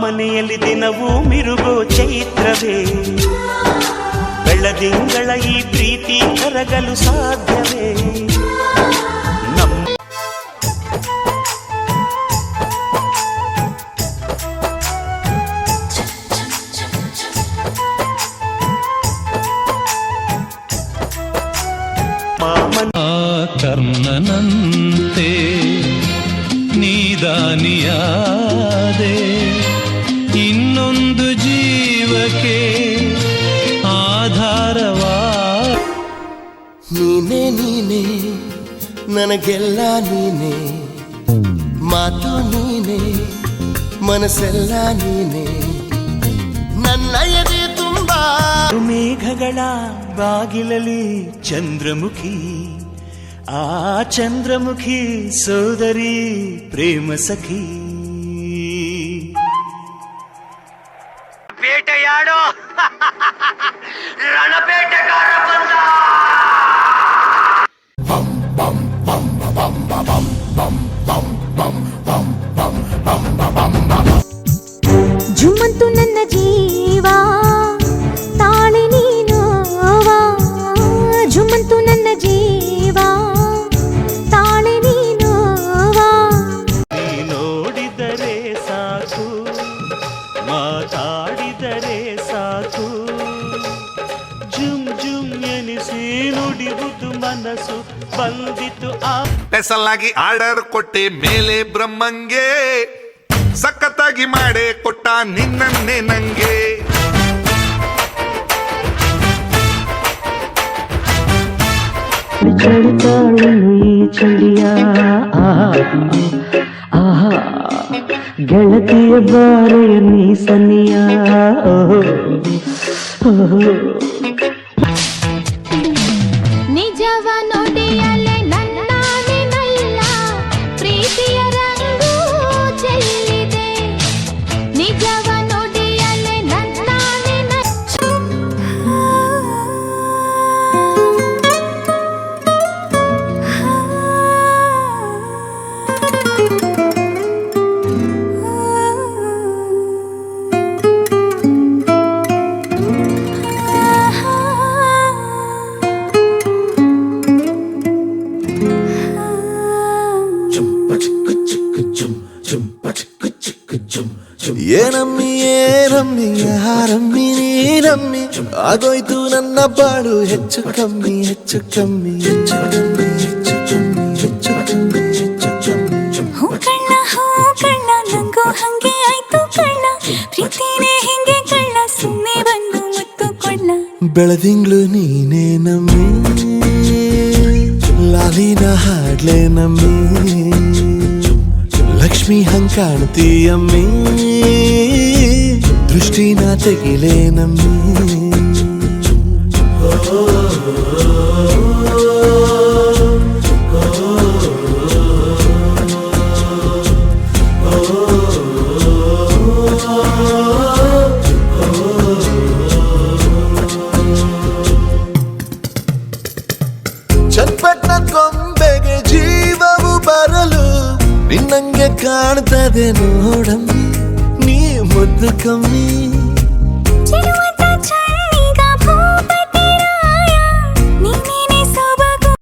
ಮನೆಯಲ್ಲಿ ದಿನವೂ ಮಿರುಗೋ ಚೈತ್ರವೇ ಬೆಳದಿಂಗಳ ಈ ಪ್ರೀತಿ ಕರಗಲು ಸಾಧ್ಯವೇ ನಮ್ಮ ಮಾಮನ ಆ ಕರ್ಣನಂತೆ ನೀದಾನಿಯಾದೆ ಇನ್ನೊಂದು ಜೀವಕ್ಕೆ ಆಧಾರವಾ ನೀನೆ ನೀನೆ ನನಗೆಲ್ಲ ನೀನೆ. ಮಾತು ನೀನೆ ಮನಸ್ಸೆಲ್ಲ ನೀನೆ. ನನ್ನ ಎದೆ ತುಂಬಾ ಮೇಘಗಳ ಬಾಗಿಲಲಿ ಚಂದ್ರಮುಖಿ ಆ ಚಂದ್ರಮುಖಿ ಸೋದರಿ ಪ್ರೇಮ ಸಖಿ. bom bom ಜುಮ್ ಎನಿಸಿ ನುಡಿವುದು ಮನಸ್ಸು ಬಂದಿತು ಆ ಸ್ಪೆಷಲ್ ಆಗಿ ಆರ್ಡರ್ ಕೊಟ್ಟೆ ಮೇಲೆ ಬ್ರಹ್ಮಂಗೆ ಸಖತ್ತಾಗಿ ಮಾಡೇ ಕೊಟ್ಟ ನಿನ್ನನ್ನೇ ನಂಗೆ ಚಳಿತಾಳನು ಈ ಚಳಿಯ ಆಹಾ ಆಹಾ ಗೆಳತಿಯ ಬಾರೆಯ ನೀ ಸನಿಯ ಓಹೋ ಓಹೋ I know ಏನಮ್ಮಿ ಏನಮ್ಮಿ ಯಾರಮ್ಮಿ ನೀನಮ್ಮಿ ಆಗೋಯ್ತು ನನ್ನ ಬಾಳು ಹೆಚ್ಚು ಕಮ್ಮಿ ಹೆಚ್ಚು ಕಮ್ಮಿ ಹೆಚ್ಚು ಕಮ್ಮಿ ಹೆಚ್ಚು ಕಮ್ಮಿ ಹೆಚ್ಚು ಕಮ್ಮಿ ಹೆಚ್ಚು ಕಮ್ಮಿ. ಹೂ ಕಣ್ಣ ಹೂ ಕಣ್ಣ ನಂಗೂ ಹಂಗೆ ಆಯ್ತು ಕಣ್ಣ. ಪ್ರೀತಿನೇ ಹಿಂಗೆ ಕಣ್ಣ ಸುಮ್ಮನೆ ಬಂದು ಮುತ್ತು ಕೊಳ್ಳ ಬೆಳದಿಂಗ್ಳು ನೀನೇ ನಮ್ಮಿ ಲಾಲಿನ ಹಾಡ್ಲೆ ನಮ್ಮಿ. ಲಕ್ಷ್ಮಿ ಹಂಗ್ ಕಾಣ್ತೀಯಮ್ಮಿ ದೃಷ್ಟಿನ ತೆಗಿಲೆ ನಮ್ಮಿ ಚಟ್ಪಟ್ನ ಕೊಂಬೆಗೆ ಜೀವವು ಬರಲು ನಿನ್ನಂಗೆ ಕಾಣ್ತದೆ ನೋಡಮ್ಮಿ ನೀ ಮುದ್ದು ಕಮ್ಮಿ